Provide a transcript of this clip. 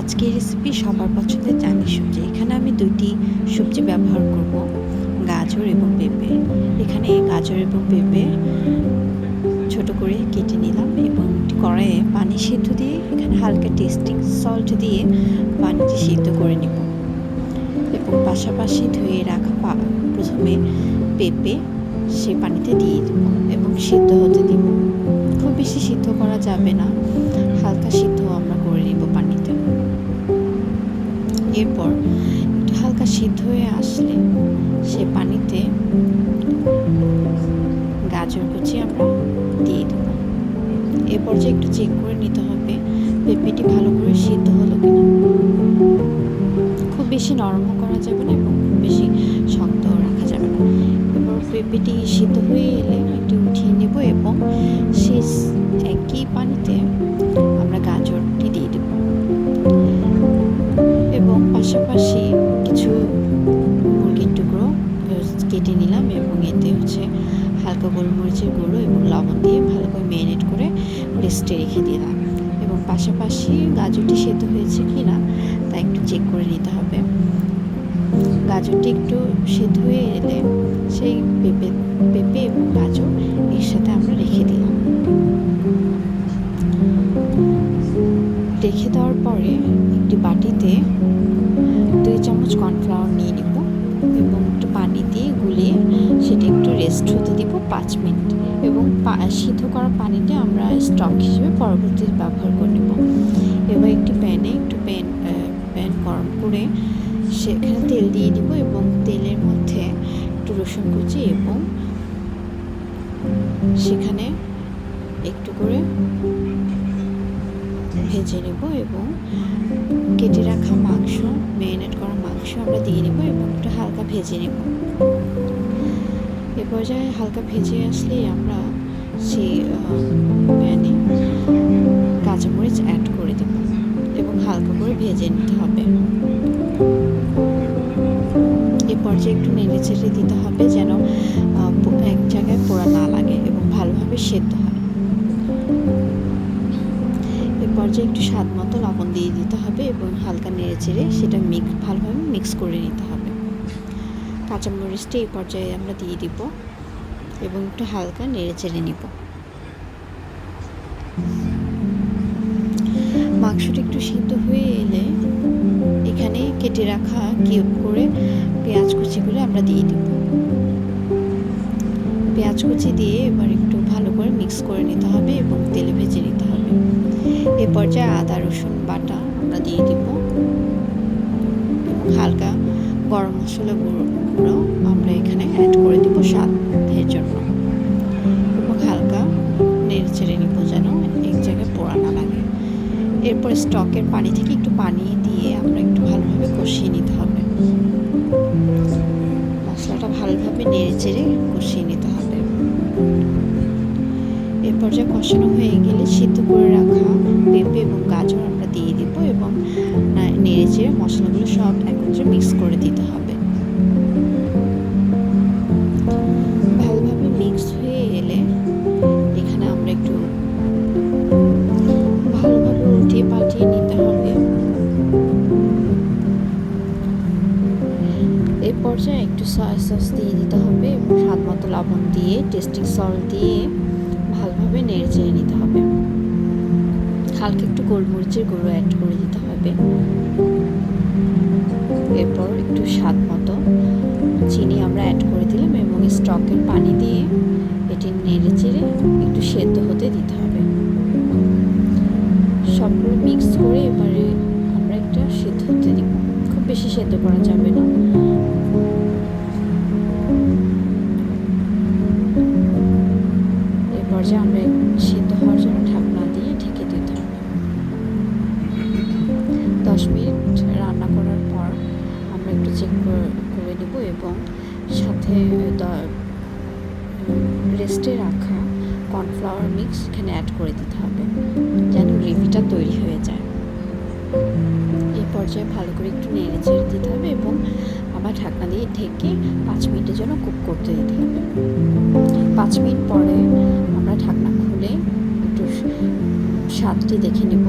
আজকের রেসিপি সবার পছন্দের চাইনিজ সবজি। এখানে আমি দুইটি সবজি ব্যবহার করব, গাজর এবং পেঁপে। এখানে গাজর এবং পেঁপে ছোট করে কেটে নিলাম এবং কড়াইয়ে পানি সিদ্ধ দিয়ে এখানে হালকা টেস্টিং সল্ট দিয়ে পানিটি সিদ্ধ করে নেব। এবং পাশাপাশি ধুয়ে রাখা প্রথমে পেঁপে সে পানিতে দিয়ে দেব এবং সিদ্ধ হতে দিব। খুব বেশি সিদ্ধ করা যাবে না, হালকা সিদ্ধ এরপর একটু হালকা সিদ্ধ হয়ে আসলে সে পানিতে গাজর কুচি আমরা দিয়ে দেব। এ পর্যায়ে একটু চেক করে নিতে হবে পেঁপেটি ভালো করে সিদ্ধ হলো কিনা। খুব বেশি নরমও করা যাবে না এবং খুব বেশি শক্ত রাখা যাবে না। এবার পেঁপেটি সিদ্ধ হয়ে এলে একটু উঠিয়ে নেব এবং শেষ একই পানিতে এতে হচ্ছে হালকা গোলমরিচের গুঁড়ো এবং লবণ দিয়ে ভালো করে ম্যারিনেট করে রেস্টে রেখে দিলাম। এবং পাশাপাশি গাজরটি সেদ্ধ হয়েছে কি না তা একটু চেক করে নিতে হবে। গাজরটি একটু সেদ্ধ হয়ে এলে সেই পেঁপে পেঁপে এবং গাজর এর সাথে আমরা রেখে দিলাম। রেখে দেওয়ার পরে একটি বাটিতে দুই চামচ কর্নফ্লাওয়ার নিয়ে নিব। পাঁচ মিনিট এবং সিদ্ধ করা পানিটা আমরা স্টক হিসেবে পরবর্তীতে ব্যবহার করে নেব। এবার একটি প্যানে একটু প্যান প্যান গরম করে সেখানে তেল দিয়ে দিব এবং তেলের মধ্যে একটু রসুন কুচি এবং সেখানে একটু করে ভেজে নেব এবং কেটে রাখা মাংস, ম্যারিনেট করা মাংস আমরা দিয়ে নেব এবং একটু হালকা ভেজে নেব। এ পর্যায়ে হালকা ভেজে আসলেই আমরা সেই প্যানে কাঁচামরিচ অ্যাড করে দেব এবং হালকা করে ভেজে নিতে হবে। এ পর্যায়ে একটু নেড়ে চেড়ে দিতে হবে যেন এক জায়গায় পোড়া না লাগে এবং ভালোভাবে সেদ্ধ হয়। এ পর্যায়ে একটু স্বাদ মতো লবণ দিয়ে দিতে হবে এবং হালকা নেড়ে চেড়ে সেটা মিক্স ভালোভাবে মিক্স করে নিতে হবে। কাঁচামরিচটা এই পর্যায়ে আমরা দিয়ে দিব এবং একটু হালকা নেড়ে চেড়ে নিব। মাংসটা একটু সিদ্ধ হয়ে এলে এখানে কেটে রাখা কিউব করে পেঁয়াজ কুচিগুলো আমরা দিয়ে দিব। পেঁয়াজ কুচি দিয়ে এবার একটু ভালো করে মিক্স করে নিতে হবে এবং তেলে ভেজে নিতে হবে। এ পর্যায়ে আদা, রসুন বাটা আমরা দিয়ে দিব। হালকা গরম মশলা গুঁড়ো আমরা এখানে অ্যাড করে দিব স্বাদের জন্য। এবং হালকা নেড়ে চেড়ে নিব যেন এক জায়গায় পোড়া না লাগে। এরপর স্টকের পানি থেকে একটু পানি দিয়ে আমরা একটু ভালোভাবে কষিয়ে নিতে হবে। মশলাটা ভালোভাবে নেড়ে চেড়ে কষিয়ে নিতে হবে। এর পর্যায়ে কষানো হয়ে গেলে সিদ্ধ করে রাখা পেঁপে এবং গাজর আমরা দিয়ে দিব এবং নেড়ে চেড়ে মশলাগুলো সব একত্রে মিক্স করে দিতে হবে। ভালোভাবে মিক্স হয়ে এলে এখানে আমরা একটু ভালোভাবে উল্টিয়ে পাল্টিয়ে নিতে হবে। এই পর্যায়ে একটু সয়া সস দিয়ে দিতে হবে এবং স্বাদ মতো লবণ দিয়ে টেস্টিং সল্ট দিয়ে ভালোভাবে নেড়ে চেড়ে নিতে হবে। হালকা একটু গোলমরিচের গুঁড়ো অ্যাড করে দিতে হবে। দশ মিনিট রান্না করার পর আমরা একটু চেক করে নেব এবং সাথে রেস্টে রাখা কর্নফ্লাওয়ার মিক্স এখানে অ্যাড করে দিতে হবে, যেন গ্রেভিটা তৈরি হয়ে যায়। এই পর্যায়ে ভালো করে একটু নেড়ে চেড়ে দিতে হবে এবং আবার ঢাকনা দিয়ে ঢেকে পাঁচ মিনিটের জন্য কুক করতে দিতে হবে। পাঁচ মিনিট পরে আমরা ঢাকনা খুলে একটু স্বাদটি দেখে নেব।